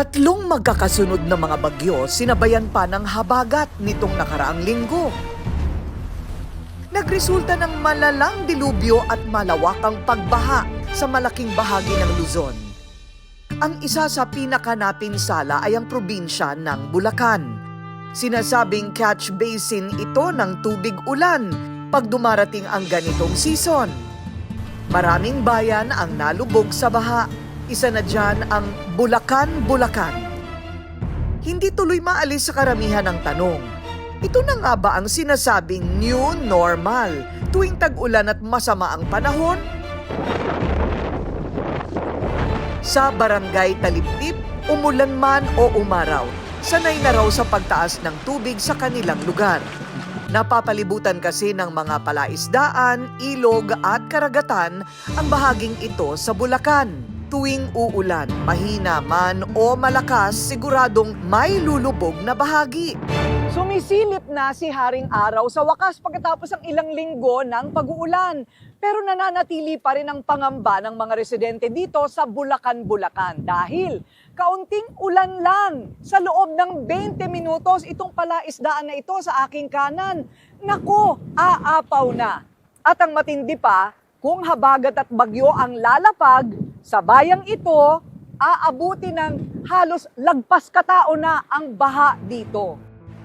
Tatlong magkakasunod na mga bagyo sinabayan pa ng habagat nitong nakaraang linggo. Nagresulta ng malalang dilubyo at malawakang pagbaha sa malaking bahagi ng Luzon. Ang isa sa pinakanapinsala ay ang probinsya ng Bulacan. Sinasabing catch basin ito ng tubig ulan pag dumarating ang ganitong season. Maraming bayan ang nalubog sa baha. Isa na dyan ang Bulacan, Bulacan. Hindi tuloy maalis sa karamihan ng tanong. Ito na nga ba ang sinasabing new normal tuwing tag-ulan at masama ang panahon? Sa barangay Taliptip, umulan man o umaraw, sanay na raw sa pagtaas ng tubig sa kanilang lugar. Napapalibutan kasi ng mga palaisdaan, ilog at karagatan ang bahaging ito sa Bulacan. Tuwing uulan, mahina man o malakas, siguradong may lulubog na bahagi. Sumisilip na si Haring Araw sa wakas pagkatapos ng ilang linggo ng pag-uulan. Pero nananatili pa rin ang pangamba ng mga residente dito sa Bulacan, Bulacan. Dahil kaunting ulan lang sa loob ng 20 minutos itong palaisdaan na ito sa aking kanan. Nako, aapaw na. At ang matindi pa, kung habagat at bagyo ang lalapag sa bayang ito, aabuti ng halos lagpas katao na ang baha dito.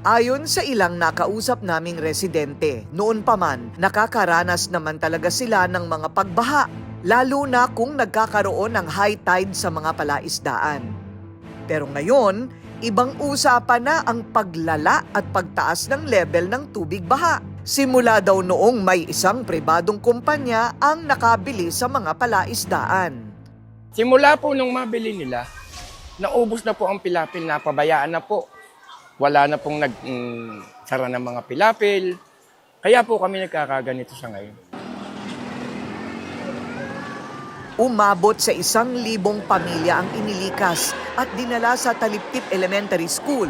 Ayon sa ilang nakausap naming residente, noon pa man, nakakaranas naman talaga sila ng mga pagbaha, lalo na kung nagkakaroon ng high tide sa mga palaisdaan. Pero ngayon, ibang usapan na ang paglala at pagtaas ng level ng tubig baha. Simula daw noong may isang pribadong kumpanya ang nakabili sa mga palaisdaan. Simula po nung mabili nila, naubos na po ang pilapil, napabayaan na po. Wala na pong nag, mm, ng mga pilapil. Kaya po kami nagkakaganito sa ngayon. Umabot sa isang libong pamilya ang inilikas at dinala sa Taliptip Elementary School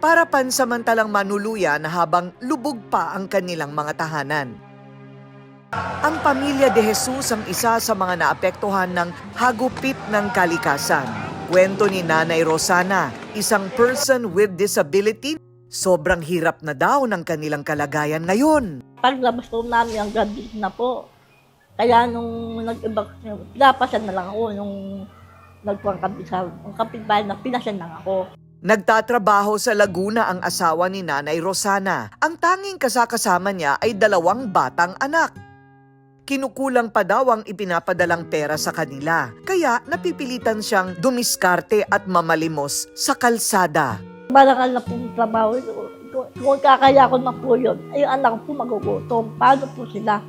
para pansamantalang manuluyan habang lubog pa ang kanilang mga tahanan. Ang pamilya de Jesus ang isa sa mga naapektuhan ng hagupit ng kalikasan. Kwento ni Nanay Rosana, isang person with disability, sobrang hirap na daw ng kanilang kalagayan ngayon. Paglabas po namin ang gabi na po. Kaya nung nag-ibag, pinapasan na lang ako nung nagpuang kapi sa ang kapitbahay na pinasan lang ako. Nagtatrabaho sa Laguna ang asawa ni Nanay Rosana. Ang tanging kasakasama niya ay dalawang batang anak. Kinukulang pa daw ang ipinapadalang pera sa kanila. Kaya napipilitan siyang dumiskarte at mamalimos sa kalsada. Barangal na pong trabaho. Kung, kung kakaya ko na po yun, ay anak po magugutom. Paano po sila?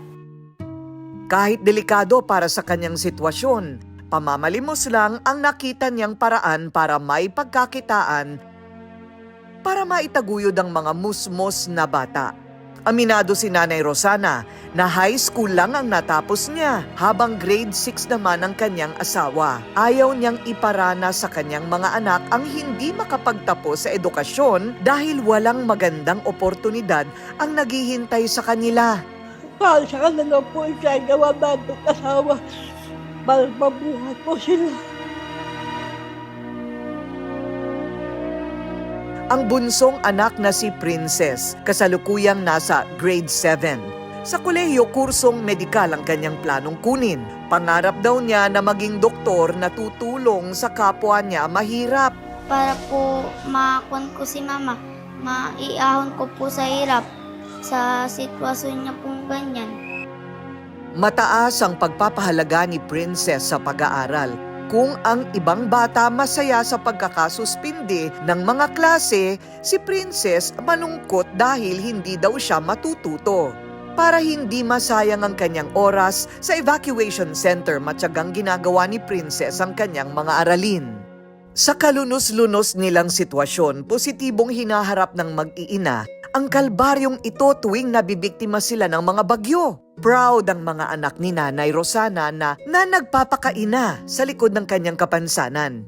Kahit delikado para sa kanyang sitwasyon, pamamalimos lang ang nakita niyang paraan para may pagkakitaan para maitaguyod ang mga musmos na bata. Aminado si Nanay Rosana na high school lang ang natapos niya habang grade 6 naman ang kanyang asawa. Ayaw niyang iparana sa kanyang mga anak ang hindi makapagtapos sa edukasyon dahil walang magandang oportunidad ang naghihintay sa kanila. Para sa kanila po siya gawa natin asawa. Para mabuhat po sila. Ang bunsong anak na si Princess, kasalukuyang nasa grade 7. Sa kolehiyo, kursong medikal ang kanyang planong kunin. Pangarap daw niya na maging doktor na tutulong sa kapwa niya mahirap. para po makakon ko si mama, maiahon ko po sa hirap sa sitwasyon niya pong ganyan. Mataas ang pagpapahalaga ni Princess sa pag-aaral. Kung ang ibang bata masaya sa pagkakasuspindi ng mga klase, si Princess malungkot dahil hindi daw siya matututo. Para hindi masayang ang kanyang oras, sa evacuation center matyagang ginagawa ni Princess ang kanyang mga aralin. Sa kalunos-lunos nilang sitwasyon, positibong hinaharap ng mag-iina ang kalbaryong ito tuwing nabibiktima sila ng mga bagyo. Proud ang mga anak ni Nanay Rosana na, na nagpapakaina sa likod ng kanyang kapansanan.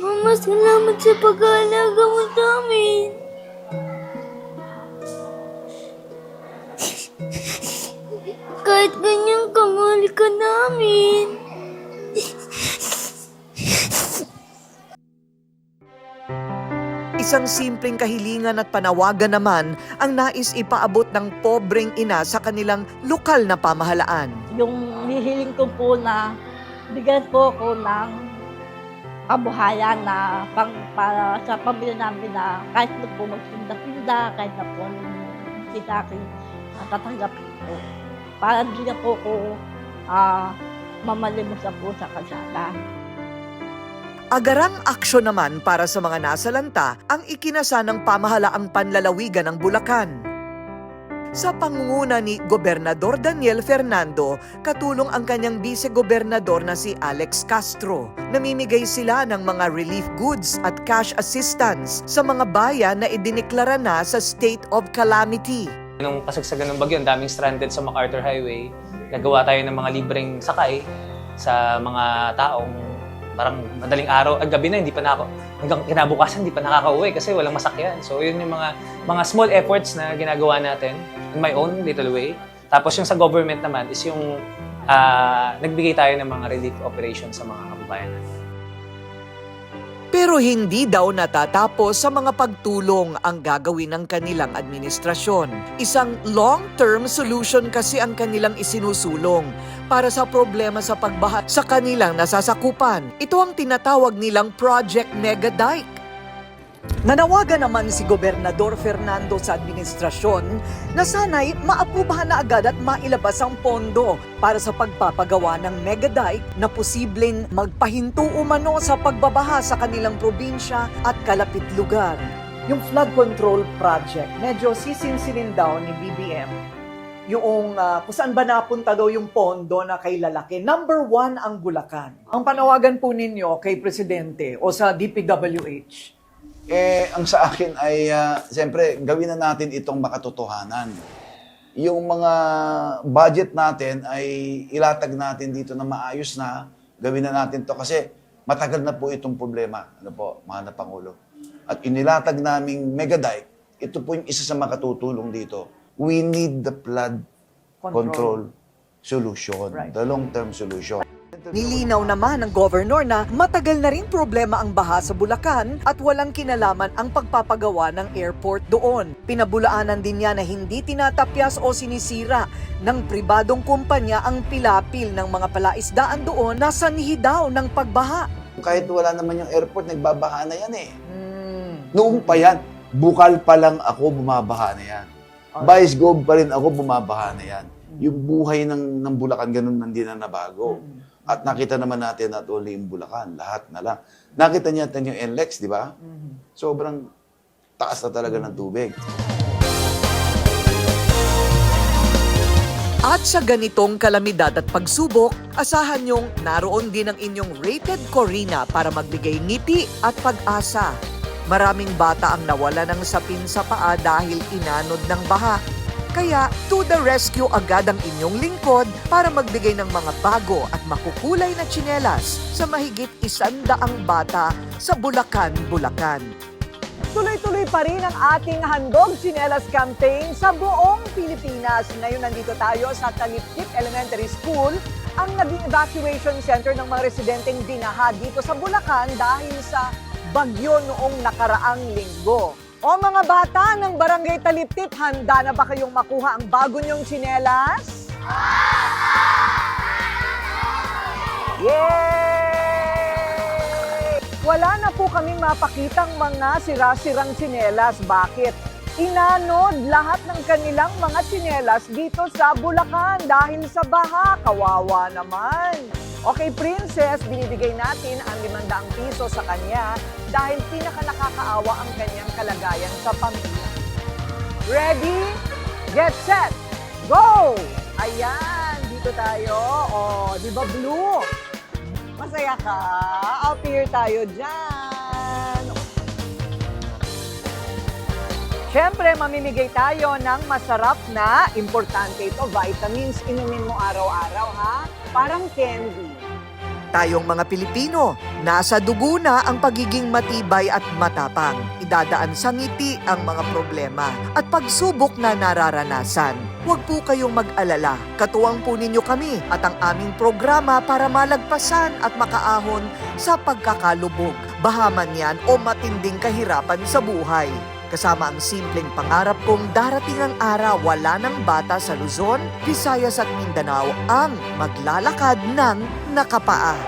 Mama, salamat sa pag-aalaga mo sa amin. Kahit ganyan ka, mahal ka namin. Isang simpleng kahilingan at panawagan naman ang nais ipaabot ng pobreng ina sa kanilang lokal na pamahalaan. Yung hihiling ko po na bigyan po ko ng kabuhayan na pang, para sa pamilya namin na kahit na po magsinda-sinda, kahit na po hindi sa akin uh, tatanggapin po. Para hindi na po ko ah mamalimos na po sa kalsada. Agarang aksyon naman para sa mga nasalanta ang ikinasa ng pamahalaang panlalawigan ng Bulacan. Sa pangunguna ni Gobernador Daniel Fernando, katulong ang kanyang vice-gobernador na si Alex Castro. Namimigay sila ng mga relief goods at cash assistance sa mga bayan na idineklara na sa state of calamity. Nung kasagsagan ng bagyo, ang daming stranded sa MacArthur Highway. Nagawa tayo ng mga libreng sakay sa mga taong parang madaling araw, at gabi na, hindi pa na ako, hanggang kinabukasan, hindi pa nakaka-uwi kasi walang masakyan. So, yun yung mga, mga small efforts na ginagawa natin in my own little way. Tapos yung sa government naman is yung ah, nagbigay tayo ng mga relief operations sa mga kababayan natin. Pero hindi daw natatapos sa mga pagtulong ang gagawin ng kanilang administrasyon. Isang long-term solution kasi ang kanilang isinusulong para sa problema sa pagbaha sa kanilang nasasakupan. Ito ang tinatawag nilang Project Mega Dike. Nanawagan naman si Gobernador Fernando sa administrasyon na sana'y maapubahan na agad at mailabas ang pondo para sa pagpapagawa ng mega dike na posibleng magpahinto umano sa pagbabaha sa kanilang probinsya at kalapit lugar. Yung flood control project, medyo sisinsilin daw ni BBM yung ah, kung saan ba napunta daw yung pondo na kay lalaki. Number one ang Bulacan. Ang panawagan po ninyo kay Presidente o sa DPWH, Eh, ang sa akin ay, ah, siyempre, gawin na natin itong makatotohanan. Yung mga budget natin ay ilatag natin dito na maayos na, gawin na natin to kasi matagal na po itong problema, ano po, mga na Pangulo. At inilatag naming Megadike, ito po yung isa sa makatutulong dito. We need the flood control, solution, Right. the long-term solution. Nilinaw naman ng governor na matagal na rin problema ang baha sa Bulacan at walang kinalaman ang pagpapagawa ng airport doon. Pinabulaanan din niya na hindi tinatapyas o sinisira ng pribadong kumpanya ang pilapil ng mga palaisdaan doon na sanhi daw ng pagbaha. Kahit wala naman yung airport, nagbabaha na yan eh. Noong pa yan, bukal pa lang ako, bumabaha na yan. Vice Gov pa rin ako, bumabaha na yan. Yung buhay ng, ng Bulacan, ganun hindi na nabago. At nakita naman natin not only yung Bulacan, lahat na lang. Nakita niya natin yung NLEX, di ba? Sobrang taas na talaga ng tubig. At sa ganitong kalamidad at pagsubok, asahan niyong naroon din ang inyong rated Corina para magbigay ngiti at pag-asa. Maraming bata ang nawala ng sapin sa paa dahil inanod ng baha. Kaya to the rescue agad ang inyong lingkod para magbigay ng mga bago at makukulay na tsinelas sa mahigit isandaang bata sa Bulacan, Bulacan. Tuloy-tuloy pa rin ang ating Handog Chinelas campaign sa buong Pilipinas. Ngayon nandito tayo sa Taliptip Elementary School, ang naging evacuation center ng mga residenteng binaha dito sa Bulacan dahil sa bagyo noong nakaraang linggo. O mga bata ng Barangay Taliptip, handa na ba kayong makuha ang bago niyong chinelas? Yay! Wala na po kaming mapakitang mga sira-sirang tsinelas. Bakit? Inanod lahat ng kanilang mga tsinelas dito sa Bulacan dahil sa baha. Kawawa naman. Okay, Princess, binibigay natin ang 500 piso sa kanya dahil pinaka nakakaawa ang kanyang kalagayan sa pamilya. Ready? Get set! Go! Ayan, dito tayo. Oh, di ba blue? Masaya ka? Here tayo dyan. Siyempre, mamimigay tayo ng masarap na, importante ito, vitamins. Inumin mo araw-araw, ha? Parang candy. Tayong mga Pilipino, nasa dugo na ang pagiging matibay at matapang. Idadaan sa ngiti ang mga problema at pagsubok na nararanasan. Huwag po kayong mag-alala. Katuwang po ninyo kami at ang aming programa para malagpasan at makaahon sa pagkakalubog. bahaman yan o matinding kahirapan sa buhay. Kasama ang simpleng pangarap kong darating ang araw wala ng bata sa Luzon, Visayas at Mindanao ang maglalakad ng nakapaa.